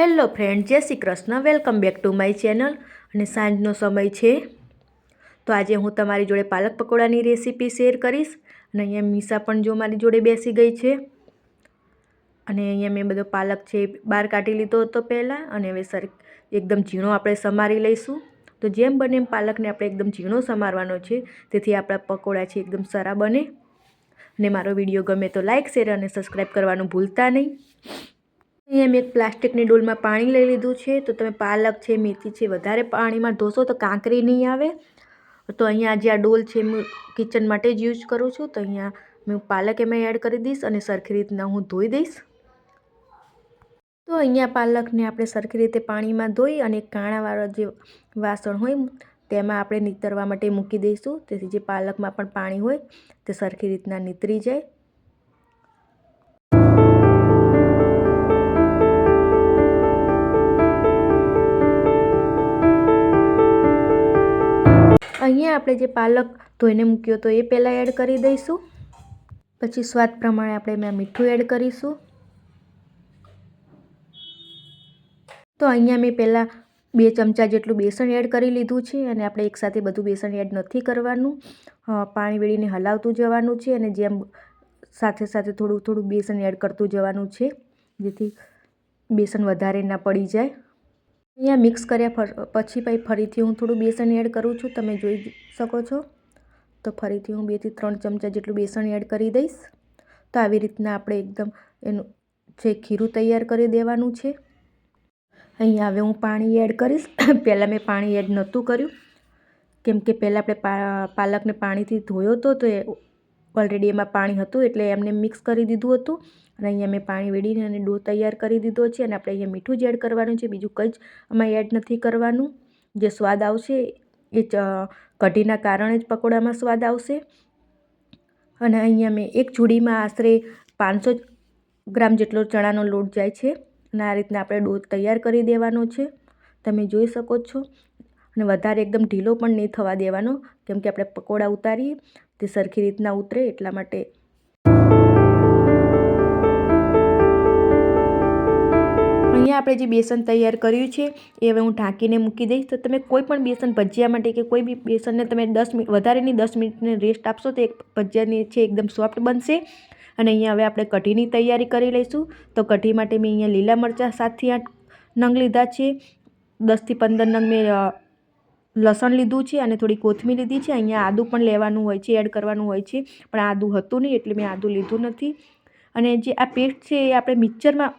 Hello friend, જય Shri Krishna. Welcome back to my channel. અને સાંજનો સમય છે. તો આજે હું તમારી જોડે પાલક પકોડાની રેસીપી શેર કરીશ. અને અહીંયા મીસા પણ જો મારી જોડે બેસી ગઈ છે. અને અહીંયા મેં બધો પાલક છે બહાર કાઢી લીધો હતો પહેલાં. અને હવે સર, એકદમ ઝીણો આપણે સમારી લઈશું. તો જેમ બને એમ પાલકને આપણે એકદમ ઝીણો સમારવાનો છે. તેથી આપણા પકોડા છે એકદમ સારા બને. અને મારો વીડિયો ગમે તો લાઇક શેર અને સબસ્ક્રાઈબ કરવાનું ભૂલતા નહીં. અહીંયા મેં એક પ્લાસ્ટિકની ડોલમાં પાણી લઈ લીધું છે. તો તમે પાલક છે, મેથી છે, વધારે પાણીમાં ધોશો તો કાંકરી નહીં આવે. તો અહીંયા જે આ ડોલ છે, હું કિચન માટે જ યુઝ કરું છું. તો અહીંયા મેં પાલક એમાં એડ કરી દઈશ અને સરખી રીતના હું ધોઈ દઈશ. તો અહીંયા પાલકને આપણે સરખી રીતે પાણીમાં ધોઈ અને કાણાવાળો જે વાસણ હોય, તેમાં આપણે નીતરવા માટે મૂકી દઈશું. તેથી જે પાલકમાં પણ પાણી હોય, તે સરખી રીતના નીતરી જાય. આપણે જે પાલક ધોઈને મૂક્યો તો એ પહેલાં એડ કરી દઈશું. પછી સ્વાદ પ્રમાણે આપણે એમાં મીઠું એડ કરીશું. તો અહીંયા મેં પહેલાં બે ચમચા જેટલું બેસન એડ કરી લીધું છે અને આપણે એકસાથે બધું બેસન એડ નથી કરવાનું. પાણી વેળીને હલાવતું જવાનું છે અને જેમ સાથે સાથે થોડું થોડું બેસન એડ કરતું જવાનું છે, જેથી બેસન વધારે ના પડી જાય. અહીંયા મિક્સ કર્યા પછી પછી ફરીથી હું થોડું બેસન એડ કરું છું. તમે જોઈ શકો છો. તો ફરીથી હું બેથી ત્રણ ચમચા જેટલું બેસન એડ કરી દઈશ. તો આવી રીતના આપણે એકદમ એનું જે ખીરું તૈયાર કરી દેવાનું છે. અહીંયા હવે હું પાણી એડ કરીશ. પહેલાં મેં પાણી એડ નહોતું કર્યું. કેમ કે પહેલાં આપણે પાલકને પાણીથી ધોયો તો એ ઓલરેડી એમાં પાણી હતું એટલે એમને મિક્સ કરી દીધું હતું. અને અહીંયા મેં પાણી વેડીને અને ડો તૈયાર કરી દીધો છે અને આપણે અહીંયા મીઠું જ એડ કરવાનું છે. બીજું કંઈ જ આમાં એડ નથી કરવાનું. જે સ્વાદ આવશે એ કઢીના કારણે જ પકોડામાં સ્વાદ આવશે. અને અહીંયા મેં એક ચૂડીમાં આશરે પાંચસો ગ્રામ જેટલો ચણાનો લોટ જાય છે. અને આ રીતના આપણે ડો તૈયાર કરી દેવાનો છે. તમે જોઈ શકો છો. અને વધારે એકદમ ઢીલો પણ નહીં થવા દેવાનો. કેમ કે આપણે પકોડા ઉતારીએ. તે સરખી રીતના ઉતરે એટલા માટે. અહીંયા આપણે જે બેસન તૈયાર કર્યું છે, એ હવે હું ઢાંકીને મૂકી દઈશ. તો તમે કોઈ પણ બેસન ભજીયા માટે કે કોઈ બી બેસનને તમે દસ મિનિટ વધારેની દસ મિનિટને રેસ્ટ આપશો તો એક ભજીયાની છે એકદમ સોફ્ટ બનશે. અને અહીંયા હવે આપણે કઢીની તૈયારી કરી લઈશું. તો કઢી માટે મેં અહીંયા લીલા મરચાં સાતથી આઠ નંગ લીધા છે. દસથી પંદર નંગ મેં લસણ લીધું છે અને થોડી કોથમીર લીધી છે. અહીંયા આદું પણ લેવાનું હોય છે, એડ કરવાનું હોય છે. પણ આદું હતું નહીં એટલે મેં આદું લીધું નથી. અને જે આ પેસ્ટ છે એ આપણે મિક્સરમાં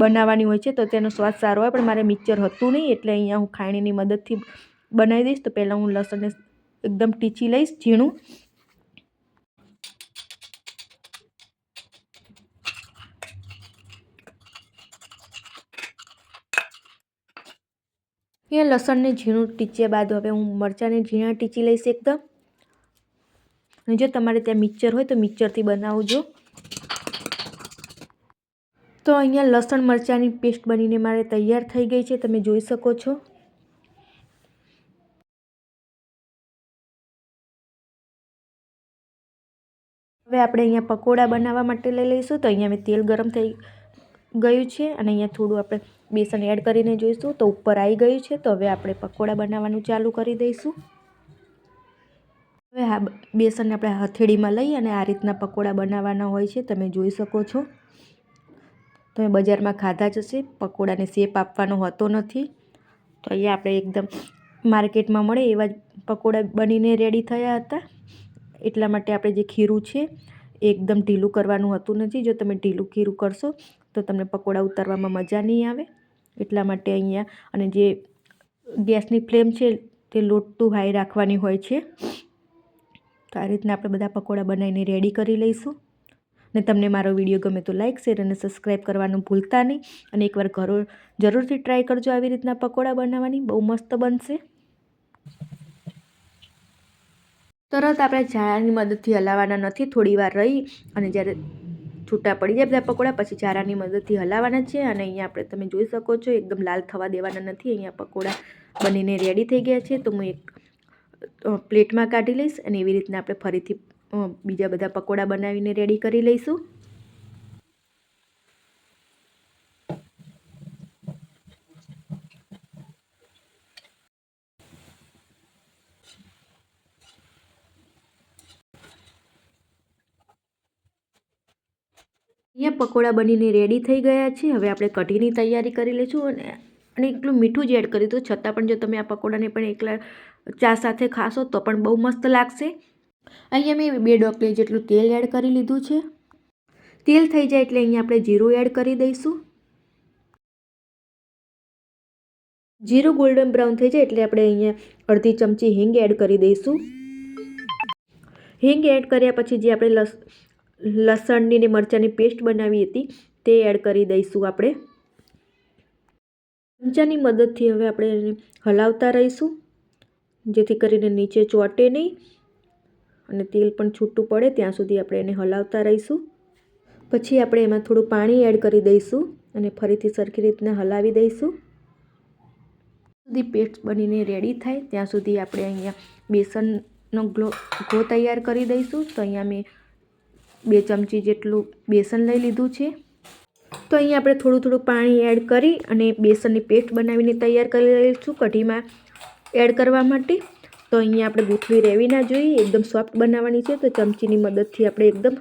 બનાવવાની હોય છે તો તેનો સ્વાદ સારો હોય. પણ મારે મિક્સર હતું નહીં એટલે અહીંયા હું ખાણીની મદદથી બનાવી દઈશ. તો પહેલાં હું લસણને એકદમ ટીચી લઈશ, ઝીણું. એ લસણને ઝીણું ટીચ્યા બાદ હવે હું મરચાંને ઝીણા ટીચી લઈશ એકદમ. અને જો તમારે ત્યાં મિક્સર હોય તો મિક્સરથી બનાવજો. તો અહીંયા લસણ મરચાંની પેસ્ટ બનીને મારે તૈયાર થઈ ગઈ છે, તમે જોઈ શકો છો. હવે આપણે અહીંયા પકોડા બનાવવા માટે લઈ લઈશું. તો અહીંયા મેં તેલ ગરમ થઈ ગયું છે અને અહીંયા થોડું આપણે બેસન એડ કરીને જોઈશું તો ઉપર આવી ગયું છે, તો હવે આપણે પકોડા બનાવવાનું ચાલુ કરી દઈશું. હવે આ બેસનને આપણે હથેળીમાં લઈ અને આ રીતના પકોડા બનાવવાના હોય છે, તમે જોઈ શકો છો. તમે બજારમાં ખાધા જ હશે, પકોડાને શેપ આપવાનો હોતો નથી. તો અહીંયા આપણે એકદમ માર્કેટમાં મળે એવા જ પકોડા બનીને રેડી થયા હતા. એટલા માટે આપણે જે ખીરું છે એકદમ ઢીલું કરવાનું હતું નથી. જો તમે ઢીલું ખીરું કરશો, તો તમને પકોડા ઉતારવામાં મજા નહીં આવે. એટલા માટે અહીંયા અને જે ગેસની ફ્લેમ છે તે લો ટુ હાઈ રાખવાની હોય છે. તો આ રીતના આપણે બધા પકોડા બનાવીને રેડી કરી લઈશું. ને તમને મારો વીડિયો ગમે તો લાઇક શેર અને સબસ્ક્રાઈબ કરવાનું ભૂલતા નહીં. અને એકવાર ઘરો, જરૂરથી ટ્રાય કરજો આવી રીતના પકોડા બનાવવાની. બહુ મસ્ત બનશે. તરત આપણે ઝાડાની મદદથી હલાવવાના નથી. થોડી વાર રહી અને જ્યારે છૂટા પડી જાય બધા પકોડા, પછી ચારાની મદદથી હલાવવાના છે અને અહીંયા આપણે તમે જોઈ શકો છો, એકદમ લાલ થવા દેવાના નથી, અહીંયા પકોડા બનીને રેડી થઈ ગયા છે. તો હું એક પ્લેટમાં કાઢી લઈશ અને એવી રીતના આપણે ફરીથી બીજા બધા પકોડા બનાવીને રેડી કરી લઈશું. અહીંયા પકોડા બનીને રેડી થઈ ગયા છે. હવે આપણે કઢીની તૈયારી કરી લઈશું અને અને એકલું મીઠું જ એડ કરી હતું છતાં પણ જો તમે આ પકોડાને પણ એકલા ચા સાથે ખાશો તો પણ બહુ મસ્ત લાગશે. અહીંયા મેં બે ડોકલી જેટલું તેલ એડ કરી લીધું છે. તેલ થઈ જાય એટલે અહીંયા આપણે જીરું એડ કરી દઈશું. જીરું ગોલ્ડન બ્રાઉન થઈ જાય એટલે આપણે અહીંયા અડધી ચમચી હિંગ એડ કરી દઈશું. હિંગ એડ કર્યા પછી જે આપણે લસ લસણની ને મરચાંની પેસ્ટ બનાવી હતી, તે એડ કરી દઈશું આપણે. ચમચાની મદદથી હવે આપણે એને હલાવતા રહીશું, જેથી કરીને નીચે ચોટે નહીં અને તેલ પણ છૂટું પડે, ત્યાં સુધી આપણે એને હલાવતા રહીશું. પછી આપણે એમાં થોડું પાણી એડ કરી દઈશું અને ફરીથી સરખી રીતના હલાવી દઈશું. સુધી પેસ્ટ બનીને રેડી થાય, ત્યાં સુધી આપણે અહીંયા બેસનનો ગ્લો, ઘો તૈયાર કરી દઈશું. તો અહીંયા મેં બે ચમચી જેટલું બેસન લઈ લીધું છે. તો અહીંયા આપણે થોડું થોડું પાણી એડ કરી અને બેસનની પેસ્ટ બનાવીને તૈયાર કરી લઈશું કઢીમાં એડ કરવા માટે. તો અહીંયા આપણે ગૂંથળી રહેવી ના જોઈએ, એકદમ સોફ્ટ બનાવવાની છે. તો ચમચીની મદદથી આપણે એકદમ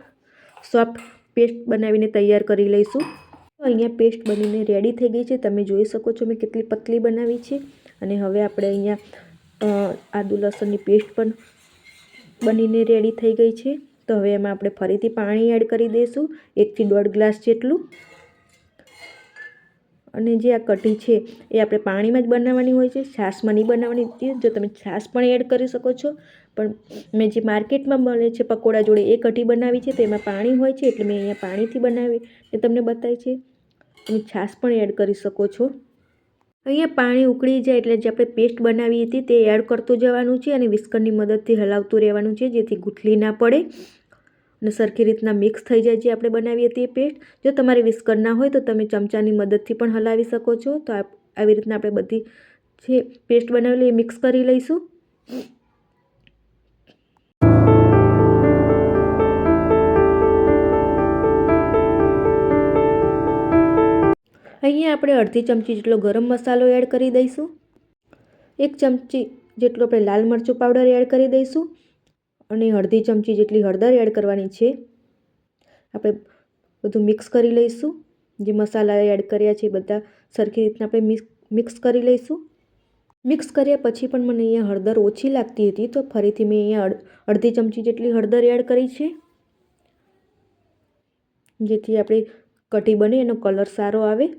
સોફ્ટ પેસ્ટ બનાવીને તૈયાર કરી લઈશું. તો અહીંયા પેસ્ટ બનીને રેડી થઈ ગઈ છે. તમે જોઈ શકો છો મેં કેટલી પતલી બનાવી છે. અને હવે આપણે અહીંયા આદુ લસણની પેસ્ટ પણ બનીને રેડી થઈ ગઈ છે. તો હવે એમાં આપણે ફરીથી પાણી એડ કરી દઈશું, એકથી દોઢ ગ્લાસ જેટલું. અને જે આ કઢી છે, એ આપણે પાણીમાં જ બનાવવાની હોય છે, છાશમાં નહીં બનાવવાની જો તમે છાશ પણ એડ કરી શકો છો, પણ મેં જે માર્કેટમાં મળે છે પકોડા જોડે એ કઢી બનાવી છે, તો એમાં પાણી હોય છે, એટલે મેં અહીંયા પાણીથી બનાવી એ તમને બતાવી છે. તમે છાશ પણ એડ કરી શકો છો. અહીંયા પાણી ઉકળી જાય એટલે જે આપણે પેસ્ટ બનાવી હતી તે એડ કરતું જવાનું છે અને વિસ્કરની મદદથી હલાવતું રહેવાનું છે જેથી ગુઠલી ના પડે અને સરખી રીતના મિક્સ થઈ જાય જે આપણે બનાવી હતી એ પેસ્ટ. જો તમારે વિસ્કર ના હોય તો તમે ચમચાની મદદથી પણ હલાવી શકો છો. તો આવી રીતના આપણે બધી જે પેસ્ટ બનાવેલી એ મિક્સ કરી લઈશું. અહીંયા આપણે અડધી ચમચી જેટલો ગરમ મસાલો એડ કરી દઈશું. એક ચમચી જેટલું આપણે લાલ મરચું પાવડર એડ કરી દઈશું અને અડધી ચમચી જેટલી હળદર એડ કરવાની છે. આપણે બધું મિક્સ કરી લઈશું. જે મસાલા એડ કર્યા છે બધા સરખી રીતના આપણે મિક્સ કરી લઈશું. મિક્સ કર્યા પછી પણ મને અહીંયા હળદર ઓછી લાગતી હતી તો ફરીથી મેં અહીંયા અડધી ચમચી જેટલી હળદર એડ કરી છે. જેથી આપણી કઢી બને એનો કલર સારો આવે.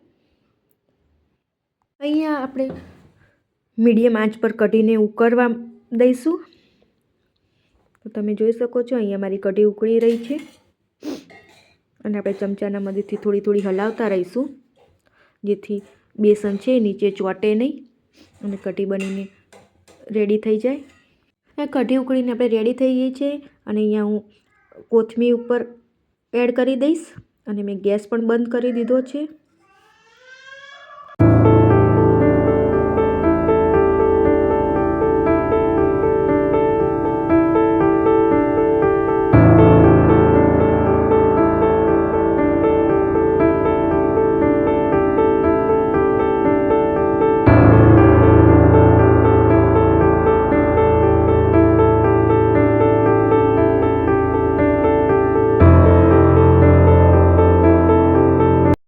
અહીંયા આપણે મીડિયમ આંચ પર કઢીને ઉકળવા દઈશું. તો તમે જોઈ શકો છો, અહીંયા મારી કઢી ઉકળી રહી છે. અને આપણે ચમચાના મદદથી થોડી થોડી હલાવતા રહીશું, જેથી બેસન છે નીચે ચોટે નહીં અને કઢી બનીને રેડી થઈ જાય. આ કઢી ઉકળીને આપણે રેડી થઈ ગઈ છે અને અહીંયા હું કોથમીર ઉપર એડ કરી દઈશ અને મેં ગેસ પણ બંધ કરી દીધો છે.